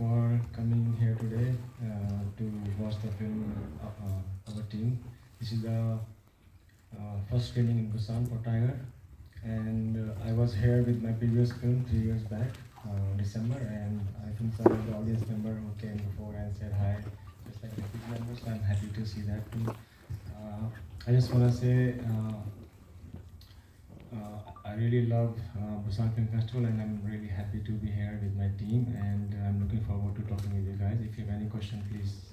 for coming here today uh, to watch the film of uh, our team. This is the uh, first screening in Busan for Tiger, and uh, I was here with my previous film three years back, uh, December, and I think some of the audience member who came before and said hi, just like the repeat members. So I'm happy to see that too. Uh, I just wanna say. Uh, uh, I really love uh, Film Festival and I'm really happy to be here with my team and I'm looking forward to talking with you guys. If you have any question, please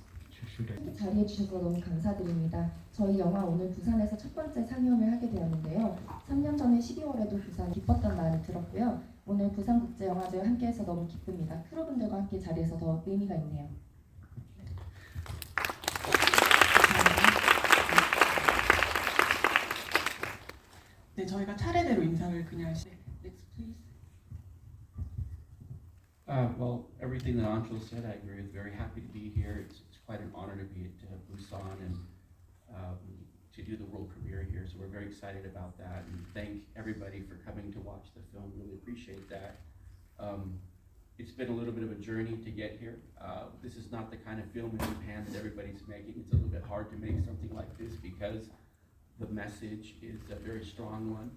shoot, me. 자리해 주셔서 너무 감사드립니다. 저희 영화 오늘 부산에서 첫 번째 상영을 하게 되었는데요. 3년 전에 12월에도 부산 기뻤던 말을 들었고요. 오늘 부산국제영화제와 함께해서 너무 기쁩니다. 크루분들과 함께 자리에서 더 의미가 있네요. 네, 저희가 차례대로 인사를 그냥 시- 네, next please. Uh, well, everything that Anshul said, I agree with. Very happy to be here. It's, it's quite an honor to be at uh, Busan and um, to do the world premiere here. So we're very excited about that and thank everybody for coming to watch the film. Really appreciate that. Um, it's been a little bit of a journey to get here. Uh, this is not the kind of film in Japan that everybody's making. It's a little bit hard to make something like this because the message is a very strong one.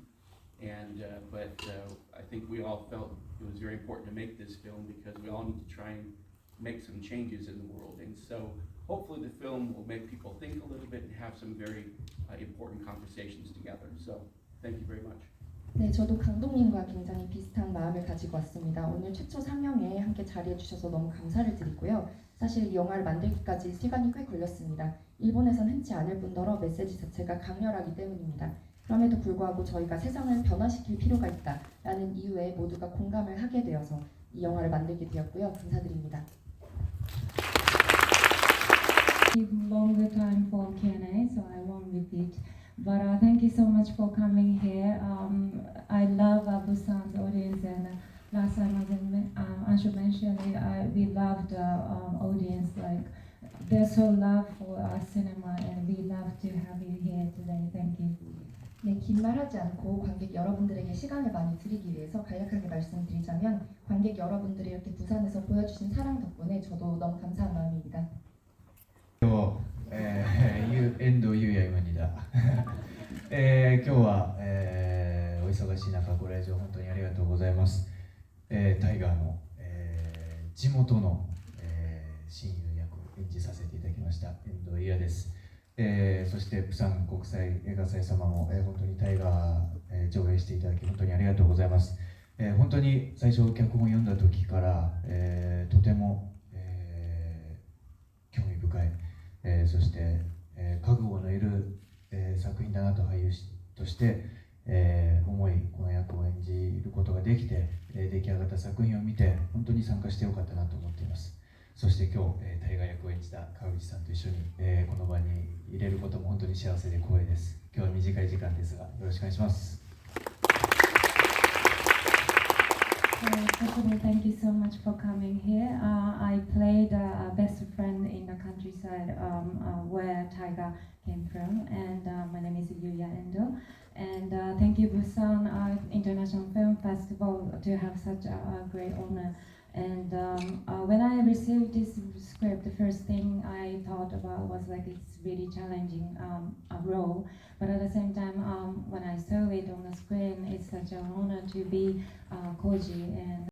And, uh, but, uh, I think we all felt it was very important to make this film because we all need to try and make some changes in the world. And so hopefully the film will make people think a little bit and have some very, uh, important conversations together. So, thank you very much. 네, 저도 감독님과 굉장히 비슷한 마음을 가지고 왔습니다. 오늘 최초 상영에 함께 자리해 주셔서 너무 감사를 드리고요. 사실 이 영화를 만들기까지 시간이 꽤 걸렸습니다. 일본에선 흔치 않을 뿐더러 메시지 자체가 강렬하기 때문입니다. 그럼에도 불구하고 저희가 세상을 변화시킬 필요가 있다라는 이유에 모두가 공감을 하게 되어서 이 영화를 만들게 되었고요. 감사드립니다. give longer time for Q&A, so Bara, thank you so much for coming here. Um, I love Abu San's audience, and uh, last time I didn't, um, Anshu mentioned it, I, we loved the uh, um, audience. Like they're so love for our cinema, and we love to have you here today. Thank you. 네, 긴 말하지 않고 관객 여러분들에게 시간을 많이 드리기 위해서 간략하게 말씀드리자면 관객 여러분들이 이렇게 부산에서 보여주신 사랑 덕분에 저도 너무 감사한 마음입니다. 어, 에, 이 엔도 えー、今日は、えー、お忙しい中ご来場本当にありがとうございます、えー、タイガーの、えー、地元の、えー、親友役を演じさせていただきました遠藤優也です、えー、そしてプサン国際映画祭様も、えー、本当にタイガー、えー、上映していただき本当にありがとうございます、えー、本当に最初脚本を読んだ時から、えー、とても、えー、興味深い。えーそして、えー覚悟のいる、えー作品だなと俳優しとして、えー思いこの役を演じることができて、えー出来上がった作品を見て本当に参加してよかったなと思っています。そして今日、えー大河役を演じた川口さんと一緒に、えーこの場に入れることも本当に幸せで光栄です。今日は短い時間ですがよろしくお願いします。So, first of all, thank you so much for coming here. Uh, I played uh, best friend in the countryside um, uh, where Tiger came from, Busan uh, International Film Festival, to have such a, a great honor. And um, uh, when I received this script, the first thing I thought about was like it's really challenging um, a role. But at the same time, um, when I saw it on the screen, it's such an honor to be uh, Koji and